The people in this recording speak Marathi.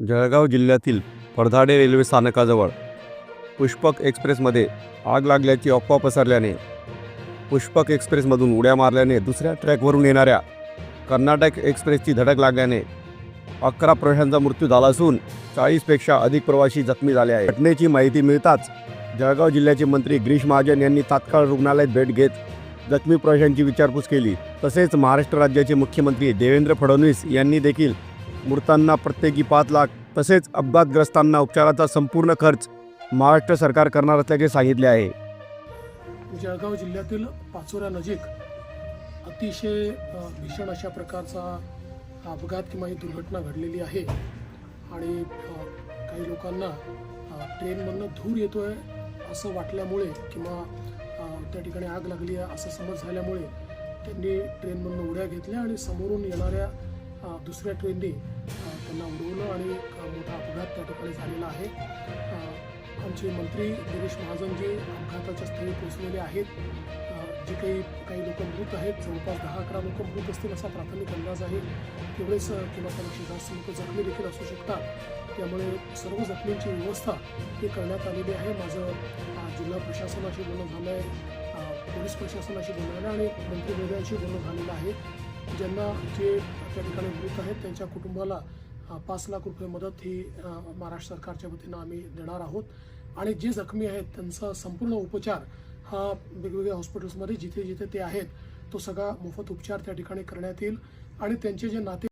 जळगाव जिल्ह्यातील पडधाडे रेल्वे स्थानकाजवळ पुष्पक एक्सप्रेसमध्ये आग लागल्याची अफवा पसरल्याने पुष्पक एक्सप्रेसमधून उड्या मारल्याने दुसऱ्या ट्रॅकवरून येणाऱ्या कर्नाटक एक्सप्रेसची धडक लागल्याने अकरा प्रवाशांचा मृत्यू झाला असून चाळीसपेक्षा अधिक प्रवासी जखमी झाले आहे घटनेची माहिती मिळताच जळगाव जिल्ह्याचे मंत्री गिरीश महाजन यांनी तात्काळ रुग्णालयात भेट घेत जखमी प्रवाशांची विचारपूस केली. तसेच महाराष्ट्र राज्याचे मुख्यमंत्री देवेंद्र फडणवीस यांनी देखील मृतांना प्रत्येकी पाच लाख तसेच अपघातग्रस्तांना उपचाराचा संपूर्ण खर्च महाराष्ट्र सरकार करणार असल्याचे सांगितले आहे. जळगाव जिल्ह्यातील पाचोऱ्यानजीक अतिशय भीषण अशा प्रकारचा अपघात किंवा ही दुर्घटना घडलेली आहे आणि काही लोकांना ट्रेनमधनं धूर आहे असं वाटल्यामुळे किंवा त्या ठिकाणी आग लागली आहे असं समज झाल्यामुळे त्यांनी ट्रेनमधनं उड्या घेतल्या आणि समोरून येणाऱ्या दुसऱ्या ट्रेनने त्यांना उडवलं आणि मोठा अपघात त्या ठिकाणी झालेला आहे. आमचे मंत्री गिरीश महाजनजी अपघाताच्या स्थळी पोहोचलेले आहेत. जे काही काही लोक मृत आहेत जवळपास दहा अकरा लोक मृत असतील असा प्राथमिक अंदाज आहे. तेवढेच किंवा त्यापेक्षा जास्त लोक जखमी देखील असू शकतात. त्यामुळे सर्व जखमींची व्यवस्था ही करण्यात आलेली आहे. माझं जिल्हा प्रशासनाशी बोलणं झालं आहे पोलीस प्रशासनाशी बोलणं झालं आणि मंत्री महोदयांशी बोलणं झालेलं आहे. ज्यांना जे त्या ठिकाणी मृत आहेत त्यांच्या कुटुंबाला पाच लाख रुपये मदत ही महाराष्ट्र सरकारच्या वतीनं आम्ही देणार आहोत. आणि जे जखमी आहेत त्यांचा संपूर्ण उपचार हा वेगवेगळ्या हॉस्पिटल्समध्ये जिथे जिथे ते आहेत तो सगळा मोफत उपचार त्या ठिकाणी करण्यात येईल. आणि त्यांचे जे नाते